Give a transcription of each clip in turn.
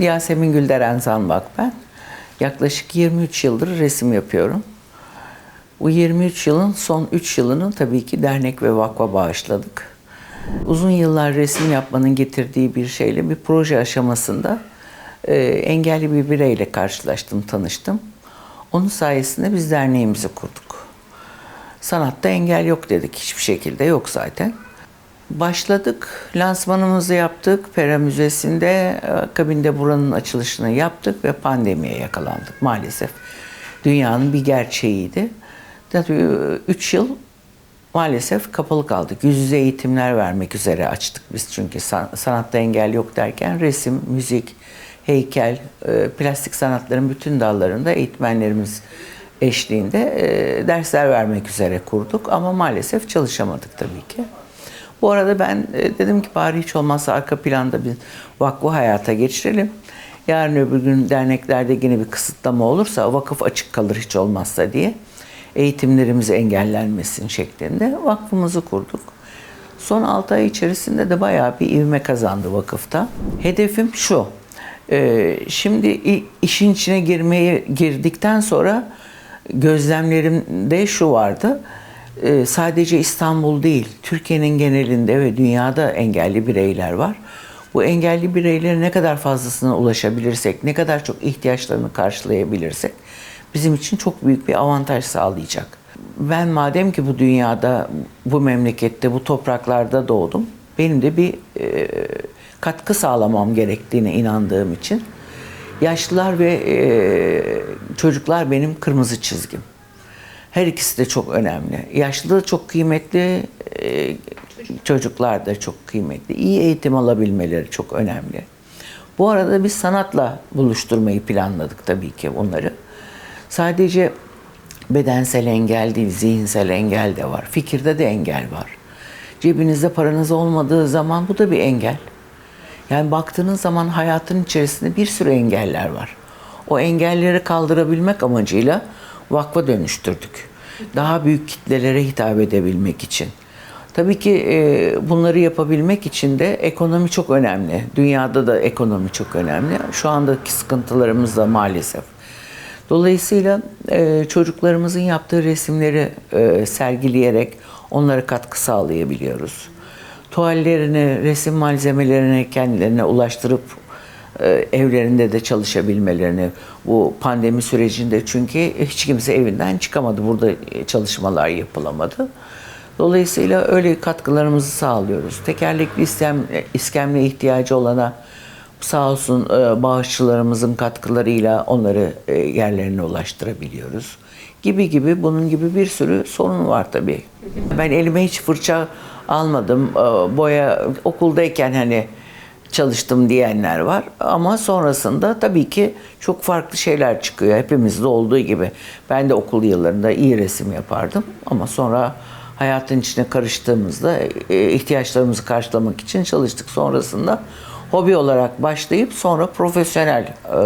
Yasemin Gülderen Zanbak ben. Yaklaşık 23 yıldır resim yapıyorum. Bu 23 yılın son 3 yılını tabii ki dernek ve vakfa bağışladık. Uzun yıllar resim yapmanın getirdiği bir şeyle bir proje aşamasında e, engelli bir bireyle karşılaştım, tanıştım. Onun sayesinde biz derneğimizi kurduk. Sanatta engel yok dedik. Hiçbir şekilde yok zaten. Başladık, lansmanımızı yaptık. Pera Müzesi'nde, akabinde buranın açılışını yaptık ve pandemiye yakalandık maalesef. Dünyanın bir gerçeğiydi. Tabii 3 yıl maalesef kapalı kaldık. Yüz yüze eğitimler vermek üzere açtık biz çünkü san- sanatta engel yok derken resim, müzik, heykel, e, plastik sanatların bütün dallarında eğitmenlerimiz eşliğinde e, dersler vermek üzere kurduk ama maalesef çalışamadık tabii ki. Bu arada ben e, dedim ki bari hiç olmazsa arka planda bir vakfı hayata geçirelim. Yarın öbür gün derneklerde yine bir kısıtlama olursa vakıf açık kalır hiç olmazsa diye eğitimlerimiz engellenmesin şeklinde vakfımızı kurduk. Son 6 ay içerisinde de bayağı bir ivme kazandı vakıfta. Hedefim şu. e, Şimdi işin içine girmeye girdikten sonra gözlemlerimde şu vardı. E, Sadece İstanbul değil, Türkiye'nin genelinde ve dünyada engelli bireyler var. Bu engelli bireylere ne kadar fazlasına ulaşabilirsek, ne kadar çok ihtiyaçlarını karşılayabilirsek bizim için çok büyük bir avantaj sağlayacak. Ben madem ki bu dünyada, bu memlekette, bu topraklarda doğdum, benim de bir e, katkı sağlamam gerektiğine inandığım için yaşlılar ve e, çocuklar benim kırmızı çizgim. Her ikisi de çok önemli. Yaşlı da çok kıymetli, e, çocuklar da çok kıymetli. İyi eğitim alabilmeleri çok önemli. Bu arada biz sanatla buluşturmayı planladık tabii ki onları. Sadece bedensel engel değil, zihinsel engel de var. Fikirde de engel var. Cebinizde paranız olmadığı zaman bu da bir engel. Yani baktığınız zaman hayatın içerisinde bir sürü engeller var. O engelleri kaldırabilmek amacıyla vakfa dönüştürdük. Daha büyük kitlelere hitap edebilmek için. Tabii ki e, bunları yapabilmek için de ekonomi çok önemli. Dünyada da ekonomi çok önemli. Şu andaki sıkıntılarımız da maalesef. Dolayısıyla e, çocuklarımızın yaptığı resimleri e, sergileyerek onlara katkı sağlayabiliyoruz. Tuvallerini, resim malzemelerini kendilerine ulaştırıp e, evlerinde de çalışabilmelerini bu pandemi sürecinde çünkü hiç kimse evinden çıkamadı. Burada e, çalışmalar yapılamadı. Dolayısıyla öyle katkılarımızı sağlıyoruz. Tekerlekli iskem, iskemle ihtiyacı olana sağ olsun e, bağışçılarımızın katkılarıyla onları e, yerlerine ulaştırabiliyoruz. Gibi gibi bunun gibi bir sürü sorun var tabii. Ben elime hiç fırça almadım. Boya okuldayken hani çalıştım diyenler var. Ama sonrasında tabii ki çok farklı şeyler çıkıyor. Hepimizde olduğu gibi. Ben de okul yıllarında iyi resim yapardım. Ama sonra hayatın içine karıştığımızda e, ihtiyaçlarımızı karşılamak için çalıştık. Sonrasında hobi olarak başlayıp sonra profesyonel e,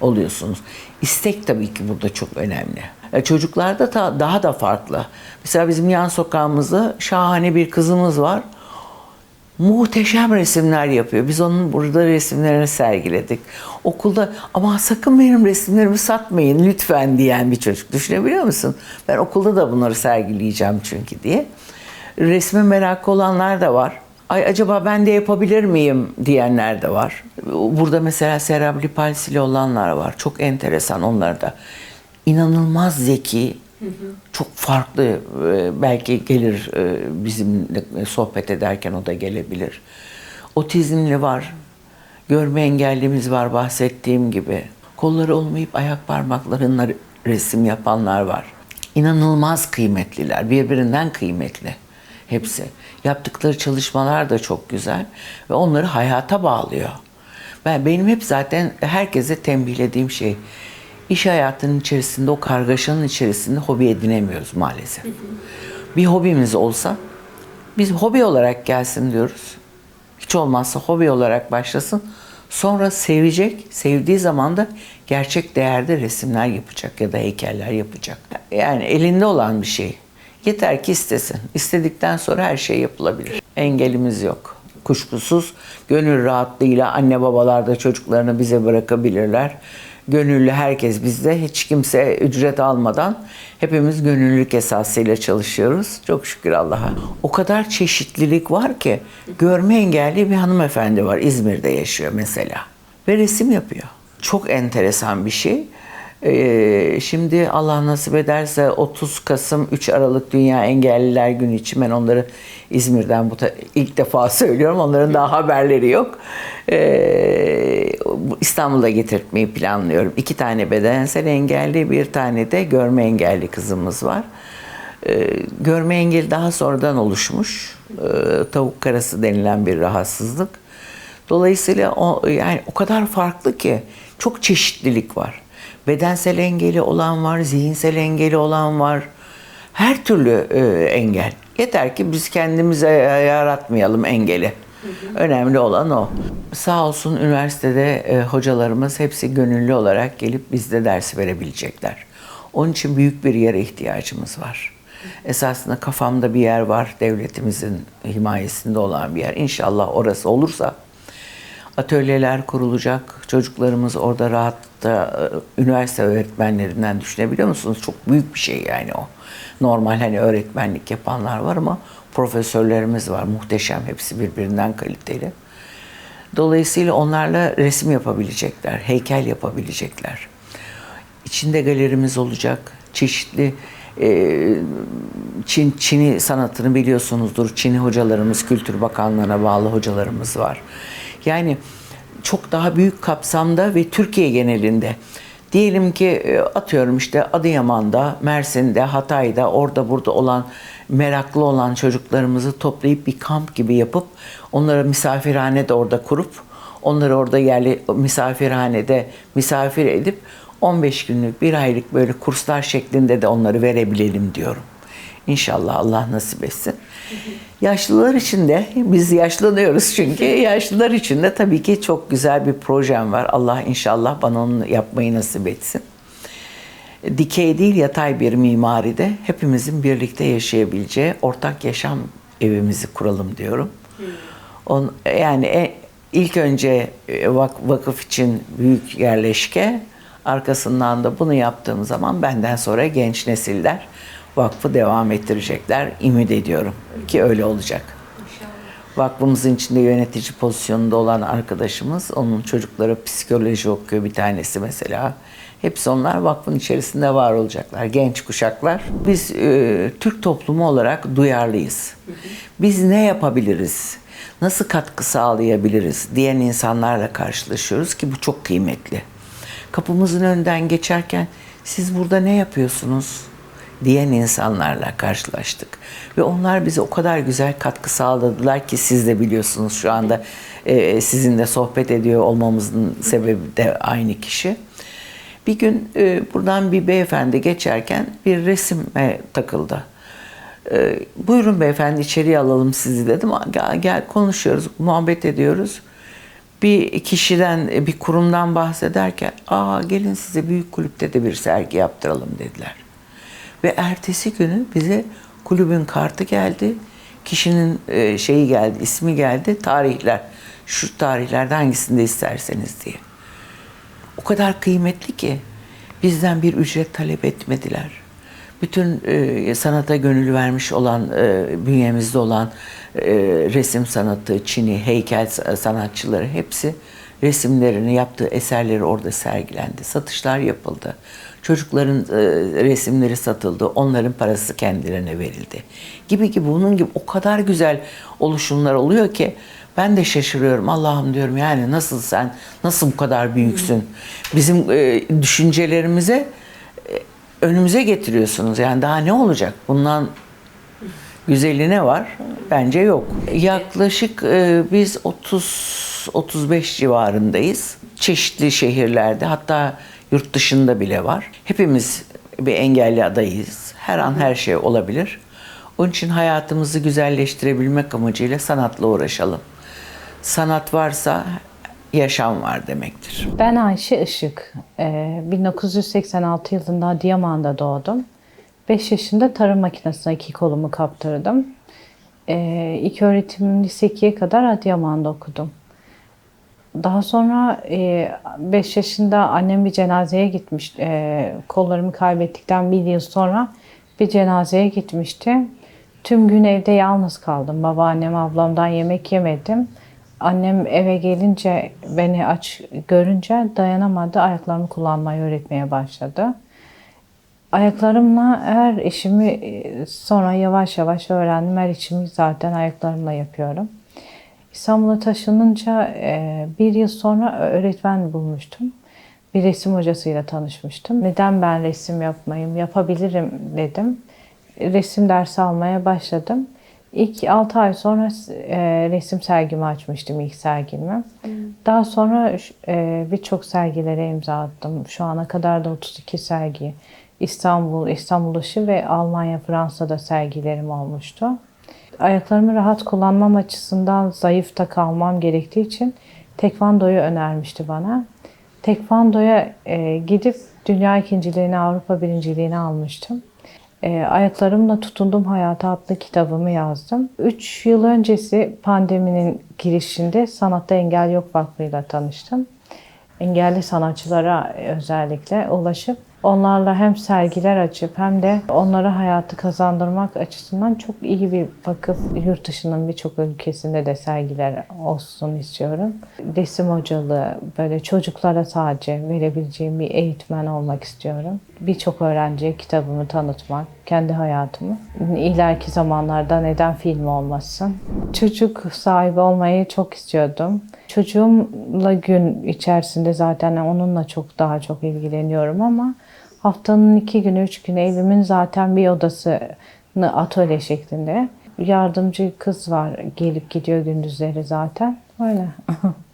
oluyorsunuz. İstek tabii ki burada çok önemli. E, Çocuklarda ta- daha da farklı. Mesela bizim yan sokağımızda şahane bir kızımız var muhteşem resimler yapıyor. Biz onun burada resimlerini sergiledik. Okulda ama sakın benim resimlerimi satmayın lütfen diyen bir çocuk. Düşünebiliyor musun? Ben okulda da bunları sergileyeceğim çünkü diye. Resme merakı olanlar da var. Ay acaba ben de yapabilir miyim diyenler de var. Burada mesela serebral palsili olanlar var. Çok enteresan onlar da. İnanılmaz zeki, çok farklı e, belki gelir e, bizimle sohbet ederken o da gelebilir. Otizmli var, görme engellimiz var bahsettiğim gibi. Kolları olmayıp ayak parmaklarında resim yapanlar var. İnanılmaz kıymetliler, birbirinden kıymetli hepsi. Yaptıkları çalışmalar da çok güzel ve onları hayata bağlıyor. Ben benim hep zaten herkese tembihlediğim şey iş hayatının içerisinde o kargaşanın içerisinde hobi edinemiyoruz maalesef. Bir hobimiz olsa biz hobi olarak gelsin diyoruz. Hiç olmazsa hobi olarak başlasın. Sonra sevecek, sevdiği zaman da gerçek değerde resimler yapacak ya da heykeller yapacak. Yani elinde olan bir şey. Yeter ki istesin. İstedikten sonra her şey yapılabilir. Engelimiz yok. kuşkusuz gönül rahatlığıyla anne babalar da çocuklarını bize bırakabilirler. Gönüllü herkes bizde hiç kimse ücret almadan hepimiz gönüllülük esasıyla çalışıyoruz. Çok şükür Allah'a. O kadar çeşitlilik var ki görme engelli bir hanımefendi var İzmir'de yaşıyor mesela ve resim yapıyor. Çok enteresan bir şey. Ee, şimdi Allah nasip ederse 30 Kasım 3 Aralık Dünya Engelliler Günü için ben onları İzmir'den bu ilk defa söylüyorum. Onların daha haberleri yok. Ee, bu- İstanbul'a getirtmeyi planlıyorum. İki tane bedensel engelli, bir tane de görme engelli kızımız var. Ee, görme engeli daha sonradan oluşmuş. Ee, tavuk karası denilen bir rahatsızlık. Dolayısıyla o yani o kadar farklı ki çok çeşitlilik var. Bedensel engeli olan var, zihinsel engeli olan var. Her türlü e, engel. Yeter ki biz kendimize yaratmayalım engeli. Önemli olan o. Sağ olsun üniversitede e, hocalarımız hepsi gönüllü olarak gelip bizde ders verebilecekler. Onun için büyük bir yere ihtiyacımız var. Esasında kafamda bir yer var, devletimizin himayesinde olan bir yer. İnşallah orası olursa atölyeler kurulacak. Çocuklarımız orada rahatça e, üniversite öğretmenlerinden düşünebiliyor musunuz? Çok büyük bir şey yani o. Normal hani öğretmenlik yapanlar var ama profesörlerimiz var. Muhteşem. Hepsi birbirinden kaliteli. Dolayısıyla onlarla resim yapabilecekler, heykel yapabilecekler. İçinde galerimiz olacak. Çeşitli e, Çin Çin'i sanatını biliyorsunuzdur. Çin'i hocalarımız, Kültür Bakanlığı'na bağlı hocalarımız var. Yani çok daha büyük kapsamda ve Türkiye genelinde. Diyelim ki e, atıyorum işte Adıyaman'da, Mersin'de, Hatay'da, orada burada olan meraklı olan çocuklarımızı toplayıp bir kamp gibi yapıp onlara misafirhane de orada kurup onları orada yerli misafirhanede misafir edip 15 günlük bir aylık böyle kurslar şeklinde de onları verebilelim diyorum. İnşallah Allah nasip etsin. Yaşlılar için de biz yaşlanıyoruz çünkü yaşlılar için de tabii ki çok güzel bir projem var. Allah inşallah bana onu yapmayı nasip etsin. Dikey değil yatay bir mimaride hepimizin birlikte yaşayabileceği ortak yaşam evimizi kuralım diyorum. On, yani e- ilk önce e, vak- vakıf için büyük yerleşke, arkasından da bunu yaptığım zaman benden sonra genç nesiller vakfı devam ettirecekler. Ümit ediyorum ki öyle olacak. Vakfımızın içinde yönetici pozisyonunda olan arkadaşımız, onun çocukları psikoloji okuyor bir tanesi mesela. Hepsi onlar vakfın içerisinde var olacaklar, genç kuşaklar. Biz e, Türk toplumu olarak duyarlıyız. Biz ne yapabiliriz, nasıl katkı sağlayabiliriz diyen insanlarla karşılaşıyoruz ki bu çok kıymetli. Kapımızın önünden geçerken siz burada ne yapıyorsunuz? Diyen insanlarla karşılaştık. Ve onlar bize o kadar güzel katkı sağladılar ki siz de biliyorsunuz şu anda e, sizinle sohbet ediyor olmamızın sebebi de aynı kişi. Bir gün e, buradan bir beyefendi geçerken bir resime takıldı. E, buyurun beyefendi içeriye alalım sizi dedim. Gel, gel konuşuyoruz, muhabbet ediyoruz. Bir kişiden, bir kurumdan bahsederken, aa gelin size büyük kulüpte de bir sergi yaptıralım dediler. Ve ertesi günü bize kulübün kartı geldi. Kişinin e, şeyi geldi, ismi geldi, tarihler. Şu tarihlerde hangisinde isterseniz diye. O kadar kıymetli ki bizden bir ücret talep etmediler. Bütün e, sanata gönül vermiş olan, e, bünyemizde olan e, resim sanatı, Çin'i, heykel sanatçıları hepsi resimlerini yaptığı eserleri orada sergilendi. Satışlar yapıldı. Çocukların e, resimleri satıldı. Onların parası kendilerine verildi. Gibi gibi bunun gibi o kadar güzel oluşumlar oluyor ki ben de şaşırıyorum. Allah'ım diyorum yani nasıl sen nasıl bu kadar büyüksün? Bizim e, düşüncelerimize e, önümüze getiriyorsunuz. Yani daha ne olacak? Bundan güzeli ne var? Bence yok. Yaklaşık e, biz 30 35 civarındayız. Çeşitli şehirlerde hatta yurt dışında bile var. Hepimiz bir engelli adayız. Her an her şey olabilir. Onun için hayatımızı güzelleştirebilmek amacıyla sanatla uğraşalım. Sanat varsa yaşam var demektir. Ben Ayşe Işık. Ee, 1986 yılında Adıyaman'da doğdum. 5 yaşında tarım makinesine iki kolumu kaptırdım. Ee, ilk öğretim lise 2'ye kadar Adıyaman'da okudum. Daha sonra 5 yaşında annem bir cenazeye gitmiş. E, kollarımı kaybettikten bir yıl sonra bir cenazeye gitmişti. Tüm gün evde yalnız kaldım. Babaannem, ablamdan yemek yemedim. Annem eve gelince beni aç görünce dayanamadı. Ayaklarımı kullanmayı öğretmeye başladı. Ayaklarımla her işimi e, sonra yavaş yavaş öğrendim. Her işimi zaten ayaklarımla yapıyorum. İstanbul'a taşınınca e, bir yıl sonra öğretmen bulmuştum. Bir resim hocasıyla tanışmıştım. Neden ben resim yapmayayım, yapabilirim dedim. Resim dersi almaya başladım. İlk 6 ay sonra e, resim sergimi açmıştım ilk sergimi. Daha sonra e, birçok sergilere imza attım. Şu ana kadar da 32 sergi. İstanbul, İstanbul dışı ve Almanya, Fransa'da sergilerim olmuştu. Ayaklarımı rahat kullanmam açısından zayıf da kalmam gerektiği için tekvandoyu önermişti bana. Tekvandoya e, gidip dünya ikinciliğini, Avrupa birinciliğini almıştım. E, Ayaklarımla Tutundum Hayata adlı kitabımı yazdım. Üç yıl öncesi pandeminin girişinde Sanatta Engel Yok Vakfı'yla tanıştım. Engelli sanatçılara özellikle ulaşıp onlarla hem sergiler açıp hem de onlara hayatı kazandırmak açısından çok iyi bir vakıf yurt dışının birçok ülkesinde de sergiler olsun istiyorum. Resim hocalığı böyle çocuklara sadece verebileceğim bir eğitmen olmak istiyorum. Birçok öğrenciye kitabımı tanıtmak, kendi hayatımı. İleriki zamanlarda neden film olmasın? Çocuk sahibi olmayı çok istiyordum. Çocuğumla gün içerisinde zaten onunla çok daha çok ilgileniyorum ama haftanın iki günü, üç günü evimin zaten bir odasını atölye şeklinde. Yardımcı kız var gelip gidiyor gündüzleri zaten. Öyle.